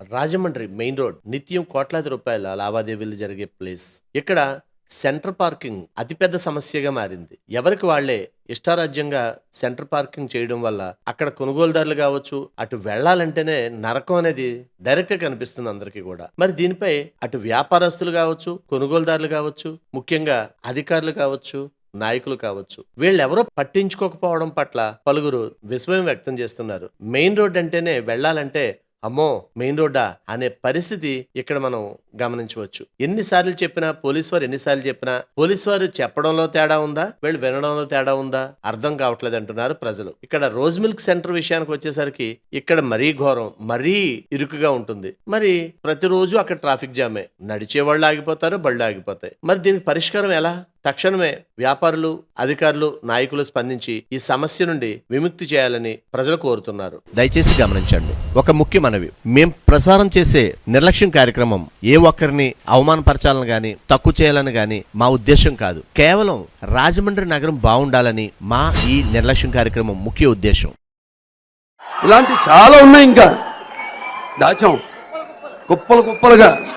Rajahmundry main road నిత్యం కోట్లాది రూపాయల లావాదేవీలు జరిగే ప్లేస్. ఇక్కడ సెంటర్ పార్కింగ్ అతిపెద్ద సమస్యగా మారింది. ఎవరికి వాళ్ళే ఇష్టారాజ్యంగా సెంటర్ పార్కింగ్ చేయడం వల్ల అక్కడ కొనుగోలుదారులు కావచ్చు అటు వెళ్ళాలంటేనే నరకం అనేది డైరెక్ట్గా కనిపిస్తుంది అందరికీ కూడా. మరి దీనిపై అటు వ్యాపారస్తులు కావచ్చు కొనుగోలుదారులు కావచ్చు ముఖ్యంగా అధికారులు కావచ్చు నాయకులు కావచ్చు వీళ్ళెవరో పట్టించుకోకపోవడం పట్ల పలువురు విస్మయం వ్యక్తం చేస్తున్నారు. మెయిన్ రోడ్ అంటేనే వెళ్ళాలంటే అమ్మో మెయిన్ రోడ్డా అనే పరిస్థితి ఇక్కడ మనం గమనించవచ్చు. ఎన్నిసార్లు చెప్పినా పోలీస్ వారు ఎన్నిసార్లు చెప్పినా పోలీస్ వారు చెప్పడంలో తేడా ఉందా? వీళ్ళు వినడంలో తేడా ఉందా? అర్థం కావట్లేదు అంటున్నారు ప్రజలు. ఇక్కడ రోజ్ మిల్క్ సెంటర్ విషయానికి వచ్చేసరికి ఇక్కడ మరీ ఘోరం మరీ ఇరుకుగా ఉంటుంది. మరి ప్రతిరోజు అక్కడ ట్రాఫిక్ జామే. నడిచే వాళ్ళు ఆగిపోతారు బళ్ళు ఆగిపోతాయి. మరి దీనికి పరిష్కారం ఎలా? తక్షణమే వ్యాపారులు అధికారులు నాయకులు స్పందించి ఈ సమస్య నుండి విముక్తి చేయాలని ప్రజలు కోరుతున్నారు. దయచేసి గమనించండి ఒక ముఖ్య మనవి. మేం ప్రసారం చేసే నిర్లక్ష్యం కార్యక్రమం ఏ ఒక్కరిని అవమానపరచాలని గాని తక్కువ చేయాలని గాని మా ఉద్దేశం కాదు. కేవలం రాజమండ్రి నగరం బాగుండాలని మా ఈ నిర్లక్ష్యం కార్యక్రమం ముఖ్య ఉద్దేశం. ఇలాంటి చాలా ఉన్నాయి ఇంకా. దాచాం. కుప్పలు కుప్పలుగా.